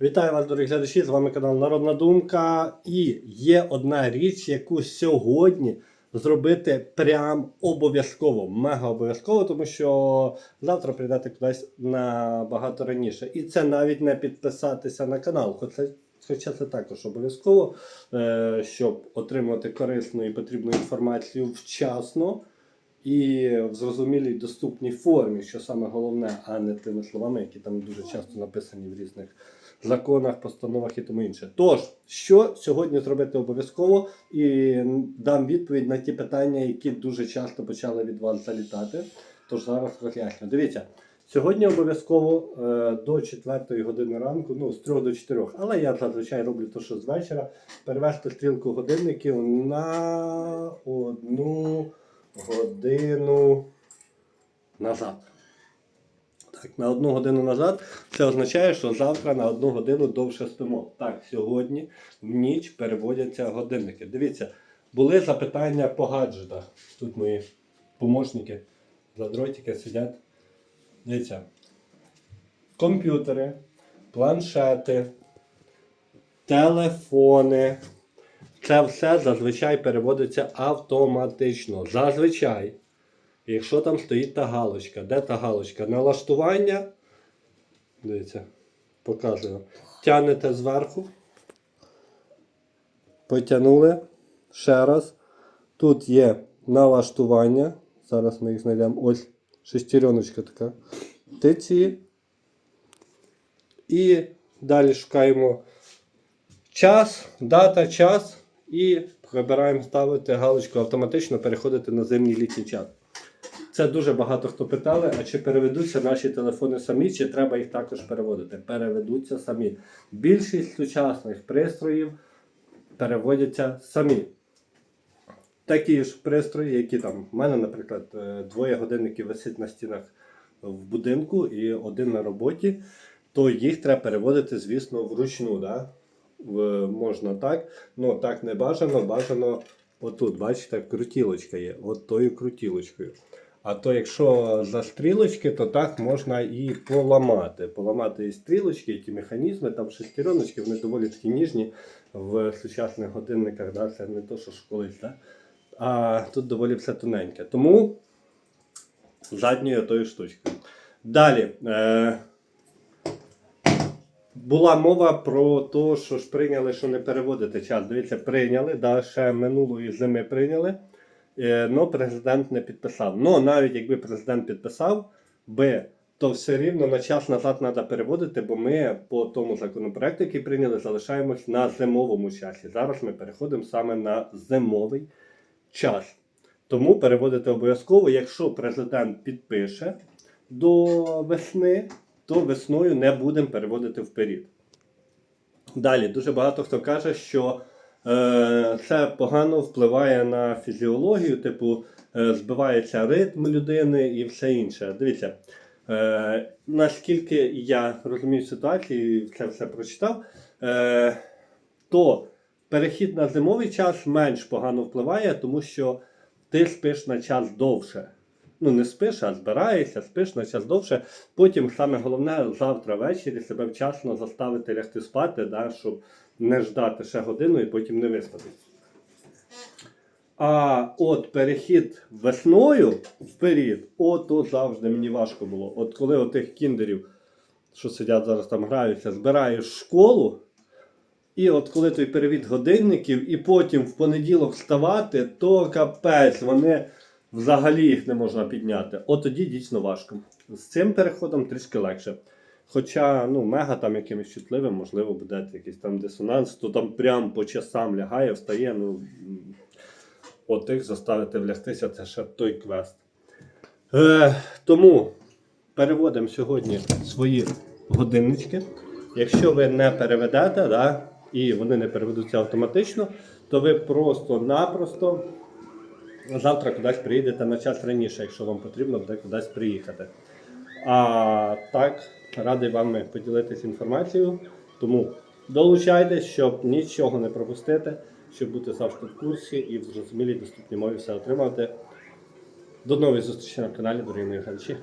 Вітаю вас, дорогі глядачі! З вами канал Народна Думка. І є одна річ, яку сьогодні зробити прям обов'язково, мега обов'язково, тому що завтра прийдете кудись набагато раніше. І це навіть не підписатися на канал. Хоча, хоча це також обов'язково, е, щоб отримувати корисну і потрібну інформацію вчасно. І в зрозумілій доступній формі, що саме головне, а не тими словами, які там дуже часто написані в різних законах, постановах і тому інше. Тож, що сьогодні зробити обов'язково, і дам відповідь на ті питання, які дуже часто почали від вас залітати. Тож зараз роз'ясню. Дивіться, сьогодні обов'язково е, до 4 години ранку, ну з 3 до 4, але я зазвичай роблю те, що з вечора, перевести стрілку годинників на одну годину назад. Так, на одну годину назад це означає, що завтра на одну годину довше спимо. Так, сьогодні в ніч переводяться годинники. Дивіться, були запитання по гаджетах. Тут мої помощники, задротики сидять. Дивіться. Комп'ютери, планшети, телефони. Це все зазвичай переводиться автоматично. Зазвичай. Якщо там стоїть та галочка, де та галочка? Налаштування. Дивіться, показую. Тягнете зверху. Потягнули. Ще раз. Тут є налаштування. Зараз ми їх знайдемо. Ось шестереночка така. Тиці. І далі шукаємо час, дата, час. І вибираємо ставити галочку автоматично переходити на зимній літній час. Це дуже багато хто питали, а чи переведуться наші телефони самі, чи треба їх також переводити? Переведуться самі. Більшість сучасних пристроїв переводяться самі. Такі ж пристрої, які там, в мене, наприклад, е, двоє годинників висить на стінах в будинку і один на роботі, то їх треба переводити, звісно, вручну. Да? Можна так, але так не бажано, бажано отут, бачите, крутілочка є, от тою крутілочкою. А то якщо за стрілочки, то так можна і поламати. Поламати і стрілочки, і ті механізми, там шестереночки, вони доволі такі ніжні в сучасних годинниках. Да? Це не то, що ж колись. Да? А тут доволі все тоненьке. Тому задньою тою штучкою. Далі. Е- була мова про те, що ж прийняли, що не переводити час. Дивіться, прийняли, да, ще минулої зими прийняли. але президент не підписав. Ну, навіть якби президент підписав би, то все рівно на час назад треба переводити, бо ми по тому законопроекту, який прийняли, залишаємось на зимовому часі. Зараз ми переходимо саме на зимовий час. Тому переводити обов'язково, якщо президент підпише до весни, то весною не будемо переводити вперед. Далі, дуже багато хто каже, що е, це погано впливає на фізіологію, типу, е, збивається ритм людини і все інше. Дивіться, е, наскільки я розумію ситуацію і це все прочитав, е, то перехід на зимовий час менш погано впливає, тому що ти спиш на час довше. Ну, не спиш, а збираєшся, спиш на час довше. Потім саме головне завтра ввечері себе вчасно заставити лягти спати, да, щоб не ждати ще годину і потім не виспатись. А от перехід весною вперед, ото завжди мені важко було. От коли отих кіндерів, що сидять зараз там граються, збираєш школу. І от коли той перевід годинників, і потім в понеділок вставати, то капець, вони взагалі їх не можна підняти. От тоді дійсно важко. З цим переходом трішки легше. Хоча ну, мега там якимось чутливим, можливо, буде якийсь там дисонанс, то там прям по часам лягає, встає. ну, От їх заставити влягтися, це ще той квест. Е, тому переводимо сьогодні свої годиннички. Якщо ви не переведете, да, і вони не переведуться автоматично, то ви просто-напросто завтра кудись приїдете на час раніше, якщо вам потрібно буде кудись приїхати. А так, радий вам поділитися інформацією. Тому долучайтесь, щоб нічого не пропустити, щоб бути завжди в курсі і в зрозумілій доступній мові все отримати. До нової зустрічі на каналі, дорогі мої глядачі.